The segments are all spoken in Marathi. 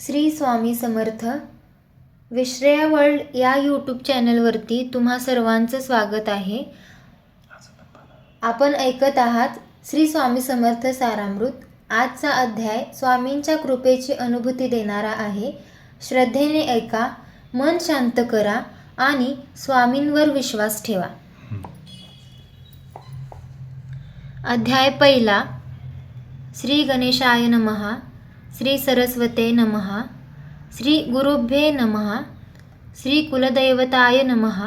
श्री स्वामी समर्थ. विश्रेया वर्ल्ड या यूट्यूब चॅनलवरती तुम्हा सर्वांचं स्वागत आहे. आपण ऐकत आहात श्री स्वामी समर्थ सारामृत. आजचा अध्याय स्वामींच्या कृपेची अनुभूती देणारा आहे. श्रद्धेने ऐका मन शांत करा आणि स्वामींवर विश्वास ठेवा. अध्याय पहिला. श्री गणेशाय नमहा श्री सरस्वते नमः श्री गुरुभ्ये नमः श्री कुलदैवताय नमः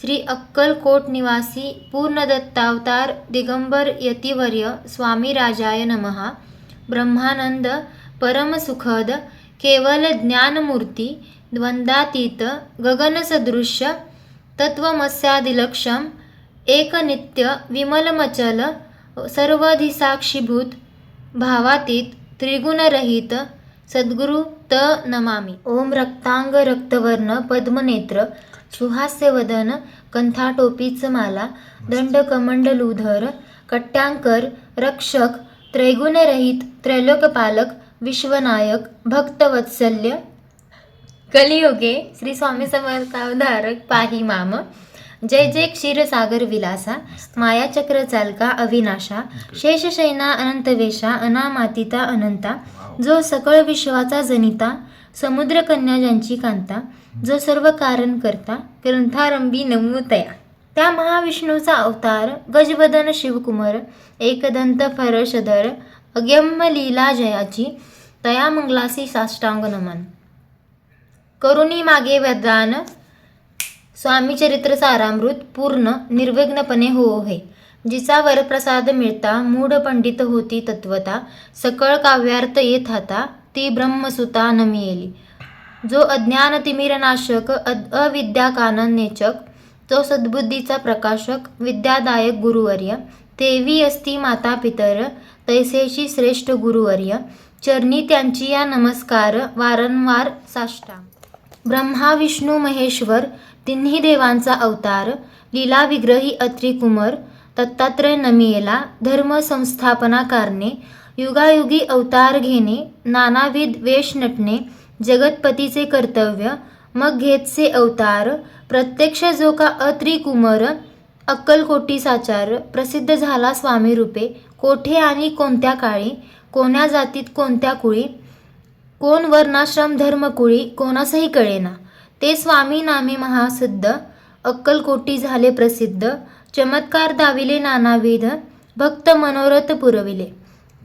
श्री अक्कलकोट निवासी पूर्णदत्तावतार दिगंबर यतिवर्य स्वामी राजाय नमः ब्रह्मानंद परमसुखद केवल ज्ञानमूर्ती द्वंद्वातीत गगनसदृश्य तत्वमस्यादिलक्षम एकनित्य विमलमचल सर्वधिसाक्षीभूत भावातीत त्रिगुणरहित सद्गुरु त नमामि। ओम रक्तांग रक्तवर्ण पद्मनेत्र सुहास्यवदन कंथाटोपीच माला दंडकमंडलूधर कट्ट्यांकर रक्षक त्रैगुणरहित त्रैलोकपालक विश्वनायक भक्तवत्सल्य कलियुगे श्री स्वामी समर्थावधारक पाही माम जय जय क्षीरसागर विलासा मायाचक्र चालका अविनाशा शेषशैना अनंतवेशा अनामातिता अनंता जो सकळ विश्वाचा जनिता समुद्रकन्या ज्यांची कांता जो सर्व कारण करता ग्रंथारंभी नमूतया त्या. महाविष्णूचा अवतार गजबदन शिवकुमार एकदंत फरशधर अगम्य लीला जयाची तया मंगलासी साष्टांग नमन करुणी मागे वरदान स्वामी चरित्र सारामृत पूर्ण निर्विघ्नपणे हो हे. जिचा वरप्रसाद मिळता मूढ पंडित होती तत्वता सकळ काव्यार्थ येत हाता ती ब्रह्मसुता नमियेली. जो अज्ञान तिमिरनाशक अद अविद्या कानन नेचक तो सद्बुद्धीचा प्रकाशक विद्यादायक गुरुवर्य तेवी असती माता पितर तैसेशी श्रेष्ठ गुरुवर्य चरणी त्यांची या नमस्कार वारंवार साष्टा. ब्रह्मा विष्णू महेश्वर तिन्ही देवांचा अवतार लीला विग्रही अत्रिकुमर दत्तात्रय नमियेला धर्म संस्थापना कारणे युगायुगी अवतार घेणे नानाविध वेश नटणे जगतपतीचे कर्तव्य मग घेतसे अवतार प्रत्यक्ष जो का अत्रिकुमर अक्कलकोटी साचार प्रसिद्ध झाला स्वामी रूपे कोठे आणि कोणत्या काळी कोण्या जातीत कोणत्या कुळी कोण वर्णाश्रम धर्मकुळी कोणासही कळेना. ते स्वामी नामे महासिद्ध अक्कलकोटी झाले प्रसिद्ध चमत्कार दाविले नानाविध भक्त मनोरथ पुरविले.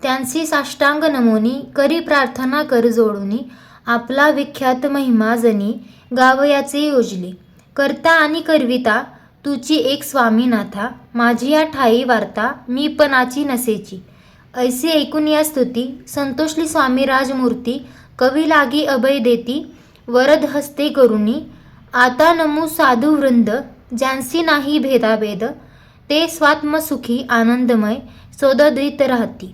त्यांची साष्टांग नमोनी करी प्रार्थना कर जोडूनी आपला विख्यात महिमा जनी गावयाचे योजले. करता आणि करविता तुची एक स्वामीनाथा माझी या ठाई वार्ता मी पणाची नसेची. ऐसी ऐकून या स्तुती संतोषली स्वामी राजमूर्ती कवी लागी अभय देती वरद हस्ते करुणी आता नमू साधू वृंद ज्यांसी नाही भेदाभेद ते स्वात्मसुखी आनंदमय सोदद्वित राहती.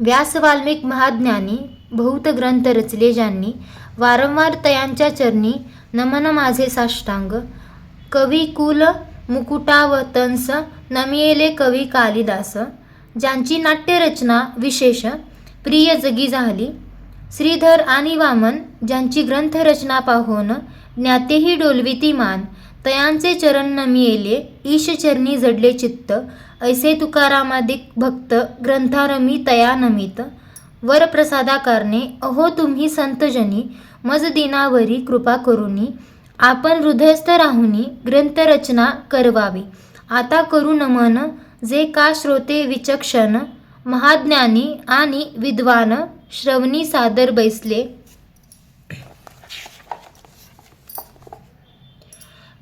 व्यास वाल्मिक महाज्ञानी बहुत ग्रंथ रचले ज्यांनी वारंवार तयांच्या चरणी नमन माझे साष्टांग कवी कुल मुकुटावतंस नमियेले कवी कालिदास ज्यांची नाट्यरचना विशेष प्रिय जगी झाली श्रीधर आणि वामन ज्यांची ग्रंथरचना पाहून ज्ञातेही डोलविती मान तयांचे चरण नमियेले ईशचरणी जडले चित्त ऐसे तुकारामादिक भक्त ग्रंथारमी तया नमित वरप्रसादा कारणे अहो तुम्ही संतजनी मज दिनावरी कृपा करुनी आपण हृदयस्थ राहुनी ग्रंथरचना करवावी. आता करू नमन जे का श्रोते विचक्षण महाज्ञानी आणि विद्वान श्रवणी सादर बैसले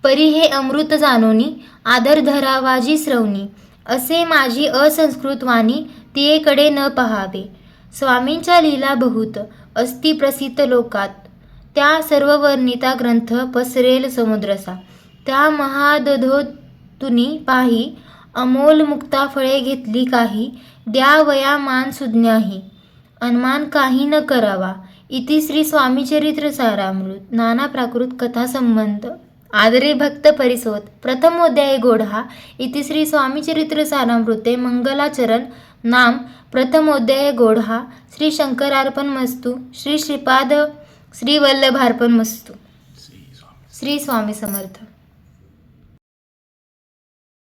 परी हे अमृत जानोनी आदर धरावाजी श्रवणी असे माझी असंस्कृत वाणी तियेकडे न पहावे. स्वामींच्या लीला बहुत अस्ति प्रसिद्ध लोकात. त्या सर्व वर्णिता ग्रंथ पसरेल समुद्रसा त्या महादधोतुनी पाही अमोल मुक्ता फळे घेतली काही द्या वया मान सुज्ञाही. अनुमान काही न करावा. इति श्री स्वामी चरित्र सारामृत. नाना प्राकृत कथा संबंध. आदरे भक्त परिसोत प्रथमोध्याय गोढा इति श्री स्वामीचरित्र सारामृते मंगलाचरण नाम प्रथमोध्याय गोढा श्री शंकरार्पण मस्तु श्री श्रीपाद श्री वल्लभार्पण मस्तु। श्री स्वामी समर्थ।